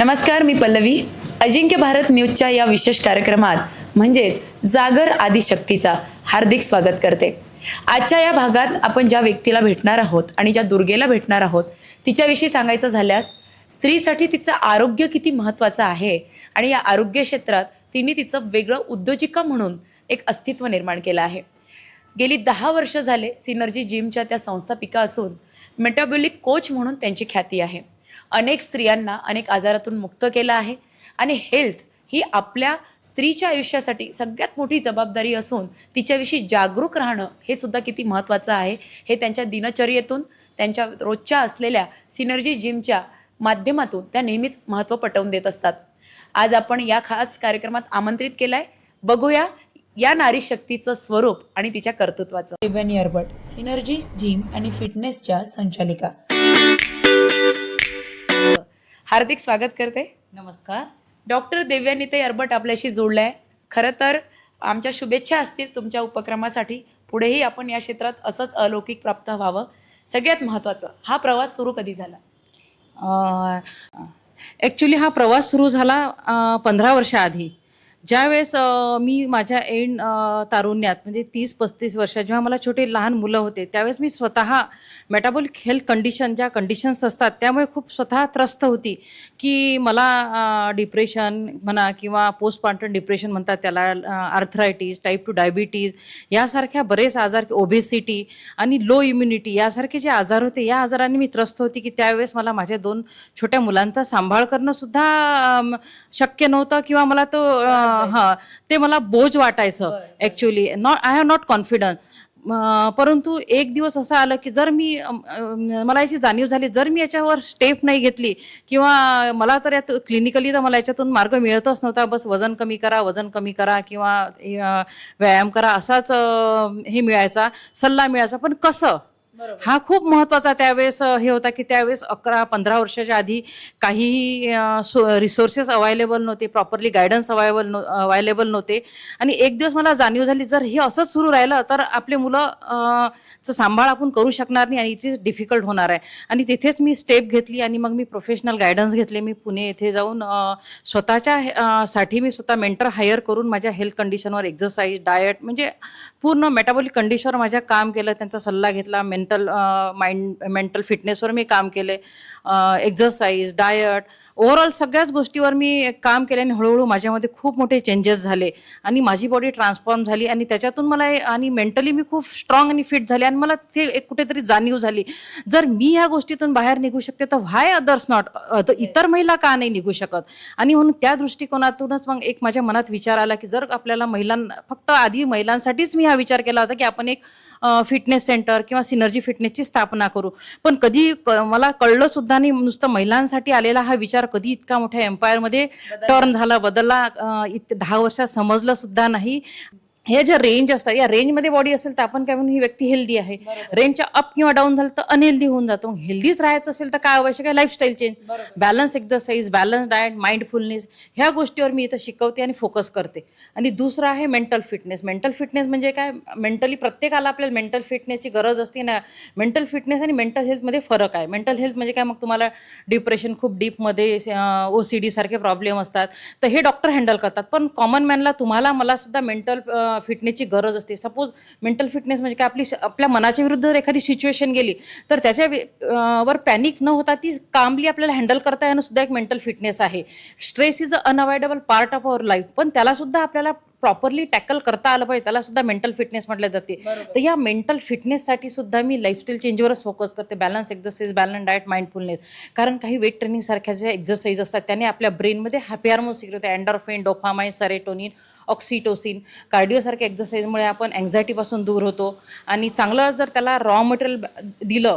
नमस्कार मी पल्लवी. अजिंक्य भारत न्यूजच्या या विशेष कार्यक्रमात म्हणजेच जागर आदिशक्तीचा हार्दिक स्वागत करते. आजच्या या भागात आपण ज्या व्यक्तीला भेटणार आहोत आणि ज्या दुर्गेला भेटणार आहोत तिच्याविषयी सांगायचं झाल्यास स्त्रीसाठी तिचं आरोग्य किती महत्त्वाचं आहे आणि या आरोग्य क्षेत्रात तिने तिचं वेगळं उद्योजिका म्हणून एक अस्तित्व निर्माण केलं आहे. गेली दहा वर्ष झाले सिनर्जी जिमच्या त्या संस्थापिका असून मेटाबॉलिक कोच म्हणून त्यांची ख्याती आहे. अनेक स्त्रियांना अनेक आजारातून मुक्त केलं आहे. आणि हेल्थ ही आपल्या स्त्रीच्या आयुष्यासाठी सगळ्यात मोठी जबाबदारी असून तिच्याविषयी जागरूक राहणं हे सुद्धा किती महत्त्वाचं आहे. हे त्यांच्या दिनचर्येतून त्यांच्या रोजच्या असलेल्या सिनर्जी जिमच्या माध्यमातून त्या नेहमीच महत्त्व पटवून देत असतात. आज आपण या खास कार्यक्रमात आमंत्रित केलाय. बघूया या नारी शक्तीचं स्वरूप आणि तिच्या कर्तृत्वाचं. इयरबट सिनर्जी जिम आणि फिटनेसच्या संचालिका. हार्दिक स्वागत करते. नमस्कार. डॉक्टर देवयानीताई अरबट आपल्याशी जोडलाय. खरं तर आमच्या शुभेच्छा असतील तुमच्या उपक्रमासाठी. पुढेही आपण या क्षेत्रात असंच अलौकिक प्राप्त व्हावं. सगळ्यात महत्त्वाचं हा प्रवास सुरू कधी झाला? ॲक्च्युली हा प्रवास सुरू झाला पंधरा वर्षाआधी. ज्यावेळेस मी माझ्या एंड तारुण्यात म्हणजे तीस पस्तीस वर्षात जेव्हा मला छोटे लहान मुलं होते त्यावेळेस मी स्वतः मेटाबॉलिक हेल्थ कंडिशन ज्या कंडिशन्स असतात त्यामुळे खूप स्वतः त्रस्त होती की मला डिप्रेशन म्हणा किंवा पोस्टपार्टम डिप्रेशन म्हणतात त्याला आर्थरायटीस टाईप टू डायबिटीज यासारख्या बरेच आजार ओबेसिटी आणि लो इम्युनिटी यासारखे जे आजार होते या आजाराने मी त्रस्त होती की त्यावेळेस मला माझ्या दोन छोट्या मुलांचा सांभाळ करणं सुद्धा शक्य नव्हतं किंवा मला तो हा ते मला बोज वाटायचं actually not I have not confidence परंतु एक दिवस असं आलं की जर मी मला याची जाणीव झाली जर मी याच्यावर स्टेप नाही घेतली किंवा मला तर यात क्लिनिकली तर मला याच्यातून मार्ग मिळतच नव्हता. बस वजन कमी करा वजन कमी करा किंवा व्यायाम करा असाच हे मिळायचा सल्ला मिळायचा. पण कसं? हा खूप महत्त्वाचा त्यावेळेस हे होता की त्यावेळेस अकरा पंधरा वर्षाच्या आधी काहीही रिसोर्सेस अवेलेबल नव्हते प्रॉपरली गायडन्स अवायबल अवेलेबल नव्हते. आणि एक दिवस मला जाणीव झाली जर हे असंच सुरू राहिलं तर आपले मुलं चं सांभाळ आपण करू शकणार नाही आणि इट इज डिफिकल्ट होणार आहे. आणि तिथेच मी स्टेप घेतली आणि मग मी प्रोफेशनल गायडन्स घेतले. मी पुणे येथे जाऊन स्वतःच्या साठी मी स्वतः मेंटर हायर करून माझ्या हेल्थ कंडिशनवर एक्झरसाईज डाएट म्हणजे पूर्ण मेटाबॉलिक कंडिशनवर माझ्या काम केलं त्यांचा सल्ला घेतला मेंटल माइंड मेंटल फिटनेसवर मी काम केले. एक्झरसाईज डायट ओव्हरऑल सगळ्याच गोष्टीवर मी काम केल्याने हळूहळू माझ्यामध्ये खूप मोठे चेंजेस झाले. आणि माझी बॉडी ट्रान्सफॉर्म झाली आणि त्याच्यातून मला आणि मेंटली मी खूप स्ट्रॉंग आणि फिट झाले आणि मला ते एक कुठेतरी जाणीव झाली. जर मी ह्या गोष्टीतून बाहेर निघू शकते तर व्हाय अदर्स नॉट इतर महिला का नाही निघू शकत? आणि म्हणून त्या दृष्टिकोनातूनच मग एक माझ्या मनात विचार आला की जर आपल्याला महिलांना फक्त आधी महिलांसाठीच मी हा विचार केला होता की आपण एक फिटनेस सेंटर किंवा सिनर्जी फिटनेसची स्थापना करू. पण कधी क- मला कळलं सुद्धा नाही नुसतं महिलांसाठी आलेला हा विचार कधी इतका मोठ्या एम्पायरमध्ये टर्न झाला बदलला इत दहा वर्षात समजलं सुद्धा नाही. हे जे रेंज असतात या रेंजमध्ये बॉडी असेल तर आपण काय म्हणून ही व्यक्ती हेल्दी आहे. रेंजच्या अप किंवा डाऊन झालं तर अनहेल्दी होऊन जातो. हेल्दीच राहायचं असेल तर काय आवश्यक आहे? Lifestyle change balance exercise balance diet mindfulness ह्या गोष्टीवर मी इथं शिकवते आणि फोकस करते. आणि दुसरं आहे मेंटल फिटनेस मेंटल फिटनेस म्हणजे काय? मेंटली प्रत्येकाला आपल्याला मेंटल फिटनेसची गरज असते ना मेंटल फिटनेस आणि मेंटल हेल्थमध्ये फरक आहे. मेंटल हेल्थ म्हणजे काय? मग तुम्हाला डिप्रेशन खूप डीपमध्ये ओ सी डी सारखे प्रॉब्लेम असतात. तर हे डॉक्टर हँडल करतात. पण कॉमन मॅनला तुम्हाला मला सुद्धा मेंटल फिटनेसची गरज असते. सपोज मेंटल फिटनेस म्हणजे काय? आपली आपल्या मनाच्या विरुद्ध जर एखादी सिच्युएशन गेली तर त्याच्या वर पॅनिक न होता ती कामली आपल्याला हँडल करता येणं सुद्धा एक मेंटल फिटनेस आहे. Stress is a unavoidable part of our life पण त्याला सुद्धा आपल्याला प्रॉपरली टॅकल करता आलं पाहिजे त्याला सुद्धा मेंटल फिटनेस म्हटलं जाते. तर या मेंटल फिटनेससाठी सुद्धा मी लाईफस्टाईल चेंजवरच फोकस करते. Balance exercise balance diet mindfulness कारण काही वेट ट्रेनिंग सारख्या ज्या एक्झरसाईज असतात त्याने आपल्या ब्रेनमध्ये हॅपी हार्मोन सिक्रेट होते. अँडॉर्फिन डोफामाइन सरेटोनिन ऑक्सिटोसिन कार्डिओसारख्या एक्झरसाईजमुळे आपण अँझायटीपासून दूर होतो. आणि चांगलं जर त्याला रॉ मटेरियल दिलं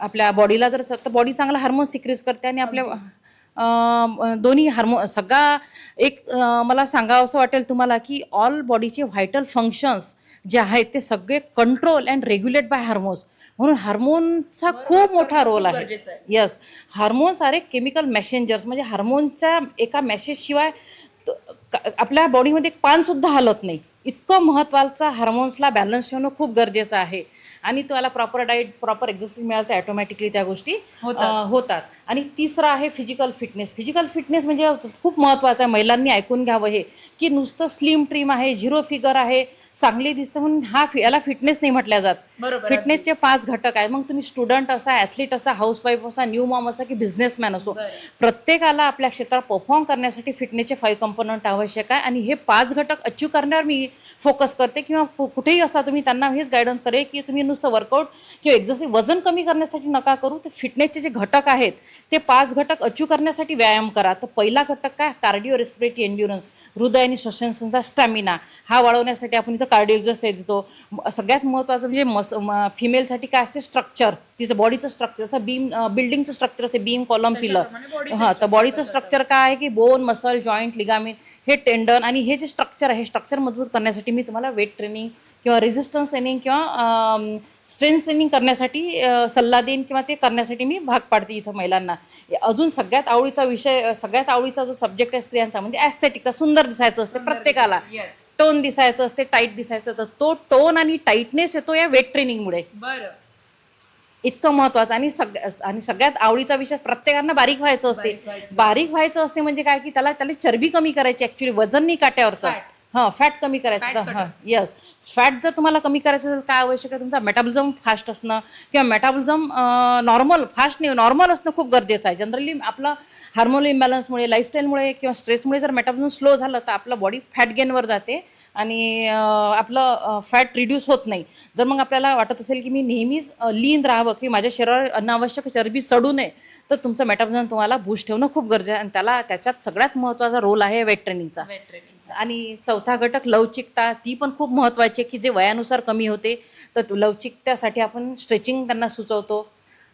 आपल्या बॉडीला जर तर बॉडी चांगला हार्मोन सिक्रीज करते आणि आपल्या दोन्ही हार्मो सगळा एक मला सांगावं असं वाटेल तुम्हाला की ऑल बॉडीचे व्हायटल फंक्शन्स जे आहेत ते सगळे control and regulate by hormones म्हणून हार्मोनचा खूप मोठा रोल आहे. Yes hormones are a chemical messengers म्हणजे हार्मोनच्या एका मेसेजशिवाय आपल्या बॉडीमध्ये एक पान सुद्धा हलत नाही. इतकं महत्त्वाचा हार्मोन्सला बॅलन्स ठेवणं खूप गरजेचं आहे. आणि तुम्हाला प्रॉपर डाएट प्रॉपर एक्झरसाईज मिळालं तर ऑटोमॅटिकली त्या गोष्टी होतात. आणि तिसरं आहे फिजिकल फिटनेस फिजिकल फिटनेस म्हणजे खूप महत्त्वाचं आहे. महिलांनी ऐकून घ्यावं हे. की नुसतं स्लिम ट्रीम आहे झिरो फिगर आहे चांगली दिसतं म्हणून हा याला फिटनेस नाही म्हटल्या जात. बरोबर, फिटनेसचे पाच घटक आहेत. मग तुम्ही स्टुडंट असा ॲथलीट असा हाऊसवाईफ असा न्यू मॉम असा की बिझनेसमॅन असो. प्रत्येकाला आपल्या क्षेत्रात परफॉर्म करण्यासाठी फिटनेसचे फाईव्ह कंपोनंट आवश्यक आहे. आणि हे पाच घटक अचीव करण्यावर मी फोकस करते किंवा कुठेही असा तुम्ही त्यांना हेच गायडन्स करेल की तुम्ही नुसतं वर्कआउट किंवा एक्झरसाईज वजन कमी करण्यासाठी नका करू तर फिटनेसचे जे घटक आहेत ते पाच घटक अचीव करण्यासाठी व्यायाम करा. तर पहिला घटक काय? कार्डिओ रेस्पिरेटरी एन्ड्युरन्स हृदय आणि श्वसन संस्था स्टॅमिना. हा वाढवण्यासाठी आपण इथं कार्डिओ एक्झरसाईज देतो. सगळ्यात महत्त्वाचं म्हणजे मस फिमेलसाठी काय असते? स्ट्रक्चर तिचं बॉडीचं स्ट्रक्चर जसं बीम बिल्डिंगचं स्ट्रक्चर असते. बीम कॉलम पिलर हां तर बॉडीचं स्ट्रक्चर काय आहे? की बोन मसल जॉईंट लिगामिन हे टेंडन आणि हे जे स्ट्रक्चर आहे हे स्ट्रक्चर मजबूत करण्यासाठी मी तुम्हाला वेट ट्रेनिंग किंवा रेझिस्टन्स ट्रेनिंग किंवा स्ट्रेंथ ट्रेनिंग करण्यासाठी सल्ला देईन किंवा ते करण्यासाठी मी भाग पाडते इथं महिलांना. अजून सगळ्यात आवडीचा विषय सगळ्यात आवडीचा जो सब्जेक्ट आहे स्त्रियांचा म्हणजे ॲस्थेटिकचा सुंदर दिसायचं असते प्रत्येकाला. टोन दिसायचं असते टाईट दिसायचं तर तो टोन आणि टाईटनेस येतो या वेट ट्रेनिंगमुळे बरं. इतकं महत्वाचं. आणि सग आणि सगळ्यात आवडीचा विषय प्रत्येकांना बारीक व्हायचं असते. बारीक व्हायचं असते म्हणजे काय की त्याला त्याला चरबी कमी करायची ऍक्च्युली वजन नाही काट्यावरचं. हा फॅट कमी करायचं हा येस फॅट जर तुम्हाला कमी करायचं असेल काय आवश्यक आहे तुमचा? मेटाबॉलिझम फास्ट असणं किंवा मेटाबॉलिझम नॉर्मल फास्ट नाही नॉर्मल असणं खूप गरजेचं आहे. जनरली आपलं हार्मोन इम्बॅलन्समुळे लाईफस्टाईलमुळे किंवा स्ट्रेसमुळे जर मेटाबॉलिझम स्लो झालं तर आपलं बॉडी फॅट गेनवर जाते आणि आपलं फॅट रिड्यूस होत नाही. जर मग आपल्याला वाटत असेल की मी नेहमीच लीन राहावं की माझ्या शरीरावर अनावश्यक चरबी चढू नये तर तुमचं मेटाबॉलिझम तुम्हाला बूस्ट ठेवणं खूप गरजेचं आहे. आणि त्याला त्याच्यात सगळ्यात महत्त्वाचा रोल आहे वेट ट्रेनिंगचा आणि चौथा घटक लवचिकता ती पण खूप महत्त्वाची आहे की जे वयानुसार कमी होते तर लवचिकतेसाठी आपण स्ट्रेचिंग त्यांना सुचवतो.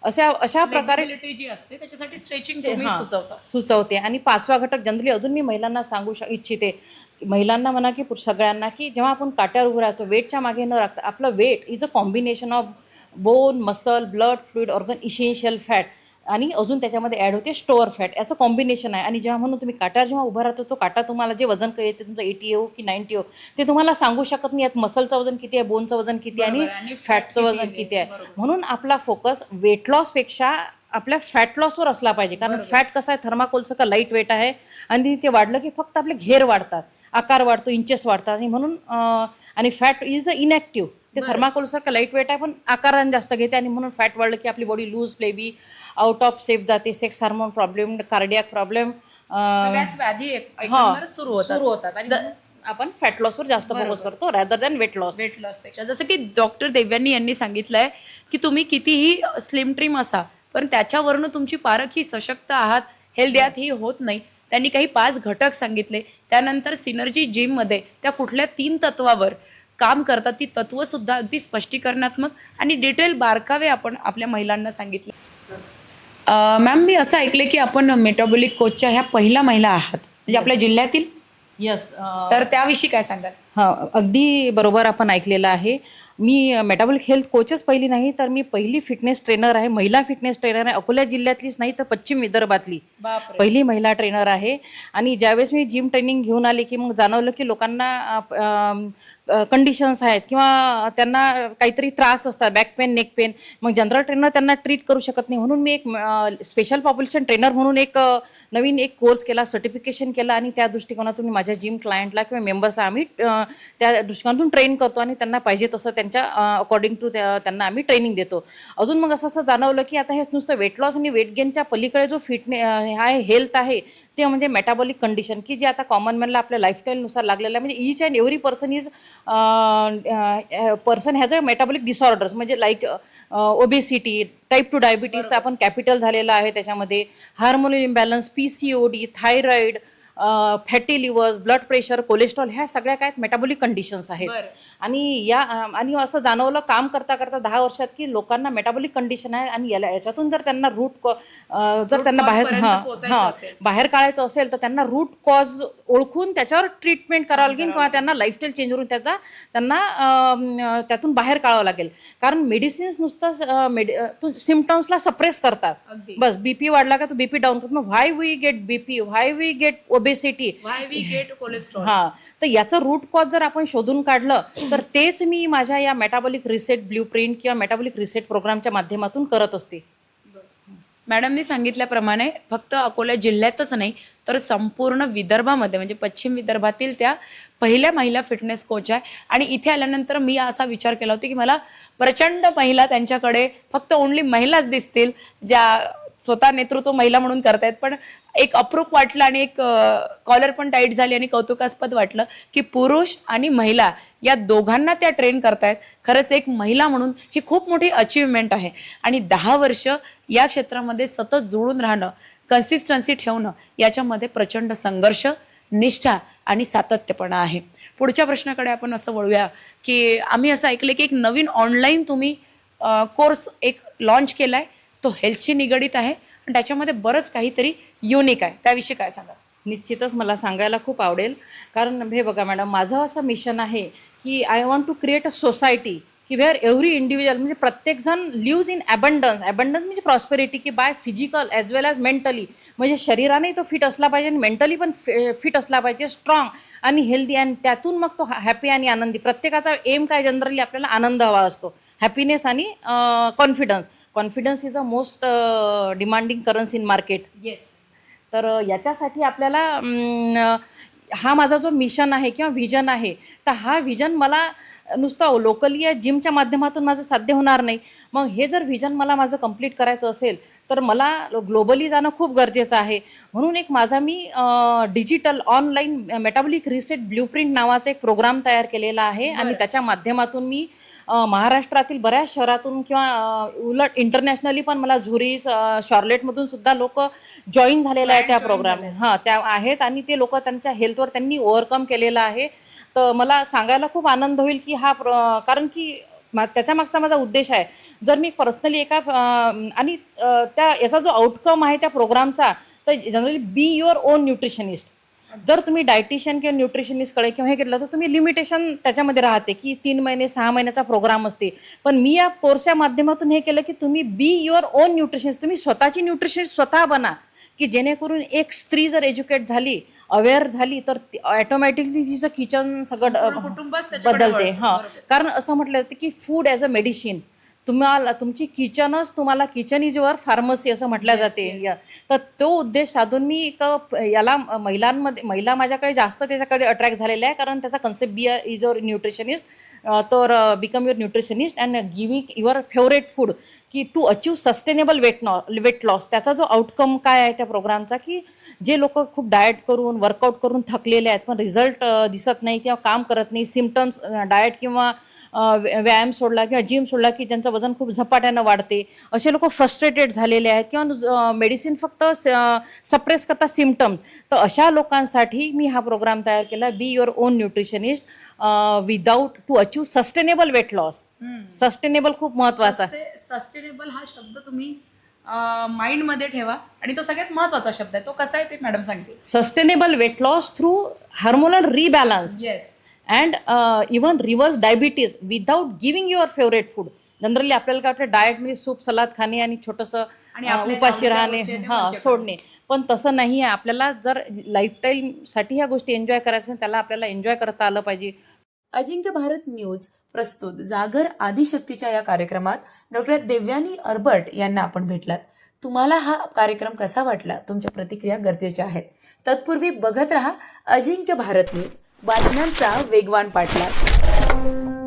अशा अशा प्रकारे जी असते त्याच्यासाठी स्ट्रेचिंग तुम्ही सुचवता. सुचवते. आणि पाचवा घटक जनरली अजून मी महिलांना सांगू इच्छिते. महिलांना म्हणा की सगळ्यांना की जेव्हा आपण काट्यावर उभं राहतो वेटच्या मागे न राखता आपलं weight is a combination of bone muscle blood fluid organ essential fat आणि अजून त्याच्यामध्ये ॲड होते स्टोअर फॅट याचं कॉम्बिनेशन आहे. आणि जेव्हा म्हणून तुम्ही काट्यावर जेव्हा उभा राहतो तो काटा तुम्हाला जे वजन काही येते तुमचं एटी येऊ की नाईन्टी येऊ ते तुम्हाला सांगू शकत नाही. यात मसलचं वजन किती आहे बोनचं वजन किती आहे आणि फॅटचं वजन किती आहे. म्हणून आपला फोकस वेट लॉसपेक्षा आपल्या फॅट लॉसवर असला पाहिजे. कारण फॅट कसं आहे थर्माकोलचं का लाइट वेट आहे. आणि ते वाढलं की फक्त आपले घेर वाढतात. आकार वाढतो इंचेस वाढतात. आणि म्हणून आणि फॅट इज अ इनॅक्टिव्ह ते थर्माकोलसारखं लाइट वेट आहे पण आकाराने जास्त घेते. आणि म्हणून फॅट वाढलं की आपली body loose flabby out of shape जाते sex hormone problem cardiac problem सगळ्याच व्याधी एक- एकंदर सुरू होतात. सुरू होतात. आणि आपण फॅट लॉसवर जास्त फोकस करतो रॅदर दॅन वेट लॉस वेट लॉसपेक्षा. जसं की डॉक्टर देव्यांनी यांनी सांगितलंय की तुम्ही कितीही स्लिम ट्रिम असा पण त्याच्यावरून तुमची पारख ही सशक्त आहात हेल्दी आहात ही होत नाही. त्यांनी काही पाच घटक सांगितले. त्यानंतर सिनर्जी जिममध्ये त्या कुठल्या तीन तत्वावर काम करतात ती तत्व सुद्धा अगदी स्पष्टीकरणात्मक आणि डिटेल बारकावे आपण आपल्या महिलांना सांगितले. मॅम मी असं ऐकले की आपण मेटाबॉलिक कोचच्या ह्या पहिल्या महिला आहात. म्हणजे आपल्या जिल्ह्यातील? येस तर त्याविषयी काय सांगाल? हा अगदी बरोबर आपण ऐकलेलं आहे. मी मेटाबॉलिक हेल्थ कोचच पहिली नाही तर मी पहिली फिटनेस ट्रेनर आहे. महिला फिटनेस ट्रेनर आहे. अकोला जिल्ह्यातलीच नाही तर पश्चिम विदर्भातली पहिली महिला ट्रेनर आहे. आणि ज्यावेळेस मी जिम ट्रेनिंग घेऊन आले की मग जाणवलं की लोकांना कंडिशन्स आहेत किंवा त्यांना काहीतरी त्रास असतात बॅक पेन नेक पेन मग जनरल ट्रेनर त्यांना ट्रीट करू शकत नाही. म्हणून मी एक स्पेशल पॉप्युलेशन ट्रेनर म्हणून एक नवीन एक कोर्स केला सर्टिफिकेशन केला आणि त्या दृष्टिकोनातून माझ्या जिम क्लायंटला किंवा मेंबर्सला आम्ही त्या दृष्टिकोनातून ट्रेन करतो आणि त्यांना पाहिजे तसं त्यांच्या अकॉर्डिंग टू त्यांना आम्ही ट्रेनिंग देतो. अजून मग असं असं जाणवलं की आता हे नुसतं वेट लॉस आणि वेट गेनच्या पलीकडे जो फिटने आहे हेल्थ आहे ते म्हणजे मेटाबॉलिक कंडिशन की जे आता कॉमन मॅनला आपल्या लाईफस्टाईलनुसार लागलेलं आहे. म्हणजे each and every person is person has a metabolic disorders म्हणजे like obesity type two diabetes तर आपण कॅपिटल झालेलं आहे त्याच्यामध्ये. Hormonal imbalance P C O D thyroid fatty livers blood pressure cholesterol ह्या सगळ्या काय मेटाबॉलिक कंडिशन्स आहेत. आणि या आणि असं जाणवलं काम करता करता दहा वर्षात की लोकांना मेटाबॉलिक कंडिशन आहे आणि याला याच्यातून जर त्यांना रूट जर त्यांना बाहेर हा. बाहेर काढायचं असेल तर त्यांना रूट कॉज ओळखून त्याच्यावर ट्रीटमेंट करावं लागेल किंवा त्यांना लाईफस्टाईल चेंज करून त्याचा त्यांना त्यातून बाहेर काढावं लागेल. कारण मेडिसिन्स नुसतं सिमटम्सला सप्रेस करतात. बस बीपी वाढला का तो बीपी डाऊन करतो. Why we get BP why we get obesity why we get cholesterol हा तर याचं रूट कॉज जर आपण शोधून काढलं तर तेच मी माझ्या या मेटाबॉलिक रिसेट ब्ल्यू प्रिंट किंवा मेटाबॉलिक रिसेट प्रोग्रामच्या माध्यमातून करत असते. मॅडमनी सांगितल्याप्रमाणे फक्त अकोला जिल्ह्यातच नाही तर संपूर्ण विदर्भामध्ये म्हणजे पश्चिम विदर्भातील त्या पहिल्या महिला फिटनेस कोच आहे. आणि इथे आल्यानंतर मी असा विचार केला होता की मला प्रचंड महिला त्यांच्याकडे फक्त ओनली महिलाच दिसतील ज्या स्वतः नेतृत्व महिला म्हणून करतायत. पण एक अप्रूप वाटलं आणि एक कॉलर पण टाईट झाली आणि कौतुकास्पद वाटलं की पुरुष आणि महिला या दोघांना त्या ट्रेन करतायत. खरंच एक महिला म्हणून ही खूप मोठी अचीवमेंट आहे. आणि दहा वर्ष या क्षेत्रामध्ये सतत जुळून राहणं कन्सिस्टन्सी ठेवणं याच्यामध्ये प्रचंड संघर्ष निष्ठा आणि सातत्यपणा आहे. पुढच्या प्रश्नाकडे आपण असं वळूया की आम्ही असं ऐकलं की एक नवीन ऑनलाईन तुम्ही कोर्स एक लॉन्च आहे तो हेल्थशी निगडीत आहे आणि त्याच्यामध्ये बरंच काहीतरी युनिक आहे. त्याविषयी काय सांगा निश्चितच मला सांगायला खूप आवडेल. कारण हे बघा मॅडम माझं असं मिशन आहे की I want to create a society की वेअर एव्हरी इंडिव्हिज्युअल म्हणजे प्रत्येकजण लिव्ज इन ॲबंडन्स ॲबंडन्स म्हणजे प्रॉस्पेरिटी की by physical as well as mentally म्हणजे शरीराने तो फिट असला पाहिजे आणि मेंटली पण फिट असला पाहिजे स्ट्रॉंग आणि हेल्दी आणि त्यातून मग तो हॅपी आणि आनंदी. प्रत्येकाचा एम काय? जनरली आपल्याला आनंद हवा असतो. हॅपीनेस आणि confidence confidence is a most demanding currency in market yes तर अ, याच्यासाठी आपल्याला हा माझा जो मिशन आहे किंवा व्हिजन आहे तर हा व्हिजन मला नुसतं लोकली या जिमच्या माध्यमातून माझं साध्य होणार नाही. मग हे जर व्हिजन मला माझं कंप्लीट करायचं असेल तर मला ग्लोबली जाणं खूप गरजेचं आहे. म्हणून एक माझा मी digital online metabolic reset blueprint नावाचा एक प्रोग्राम तयार केलेला आहे आणि त्याच्या माध्यमातून मी महाराष्ट्रातील बऱ्याच शहरातून किंवा उलट इंटरनॅशनली पण मला झुरीस अ, शॉर्लेटमधून सुद्धा लोक जॉईन झालेले आहेत त्या प्रोग्राम हां त्या आहेत आणि ते लोक त्यांच्या हेल्थवर त्यांनी ओव्हरकम केलेलं आहे. तर मला सांगायला खूप आनंद होईल की हा प्र- कारण की मा- त्याच्या मागचा माझा उद्देश आहे. जर मी पर्सनली एका आणि त्या याचा जो आउटकम आहे त्या प्रोग्रामचा तर generally B your own nutritionist जर तुम्ही डायटिशियन किंवा न्यूट्रिशनिस्टकडे किंवा हे केलं तर तुम्ही लिमिटेशन त्याच्यामध्ये राहते की तीन महिने सहा महिन्याचा प्रोग्राम असते. पण मी या कोर्सच्या माध्यमातून हे केलं की तुम्ही बी युअर ओन न्यूट्रिशनिस्ट तुम्ही स्वतःची न्यूट्रिशनिस्ट स्वतः बना की जेणेकरून एक स्त्री जर एज्युकेट झाली अवेअर झाली तर ऑटोमॅटिकली तिचं किचन सगळं बदलते. हां. कारण असं म्हटलं जातं की फूड ॲज अ मेडिसिन तुम्हाला तुमची किचनच तुम्हाला किचन इज युअर फार्मसी असं म्हटलं जाते. या- तर तो उद्देश साधून मी एक याला महिलांमध्ये महिला माझ्याकडे जास्त त्याच्याकडे अट्रॅक्ट झालेल्या आहे कारण त्याचा concept be is your nutritionist तर become your nutritionist and giving your favourite food की to achieve sustainable weight no weight loss त्याचा जो आउटकम काय आहे त्या प्रोग्रामचा की जे लोक खूप डाएट करून वर्कआउट करून थकलेले आहेत पण रिझल्ट दिसत नाही किंवा काम करत नाही सिमटम्स डाएट किंवा व्यायाम सोडला किंवा जिम सोडला की त्यांचं वजन खूप झपाट्यानं वाढते. असे लोक फ्रस्ट्रेटेड झालेले आहेत किंवा मेडिसिन फक्त सप्रेस करतात सिमटम्स तर अशा लोकांसाठी मी हा प्रोग्राम तयार केला. Be your own nutritionist without to achieve sustainable weight loss sustainable खूप महत्त्वाचा आहे. सस्टेनेबल हा शब्द तुम्ही माइंडमध्ये ठेवा. आणि तो सगळ्यात महत्त्वाचा शब्द आहे. तो कसा आहे ते मॅडम सांगतील. Sustainable weight loss through hormonal rebalance yes and even reverse diabetes without giving your favourite food generally आपल्याला काय वाटतं डाएट म्हणजे सूप सलाद खाणे आणि छोटंसं उपाशी राहणे हां बंद सोडणे. पण तसं नाही आहे. आपल्याला जर लाईफस्टाईलसाठी ह्या गोष्टी एन्जॉय करायचं असेल, त्याला आपल्याला एन्जॉय करता आलं पाहिजे. अजिंक्य भारत न्यूज प्रस्तुत. जागर आदिशक्तीच्या या कार्यक्रमात डॉक्टर देव्यानी अरबट यांना आपण भेटलात. तुम्हाला हा कार्यक्रम कसा वाटला? तुमच्या प्रतिक्रिया गरजेच्या आहेत. तत्पूर्वी बघत रहा अजिंक्य भारत न्यूज. बातम्यांचा वेगवान पाठलाग.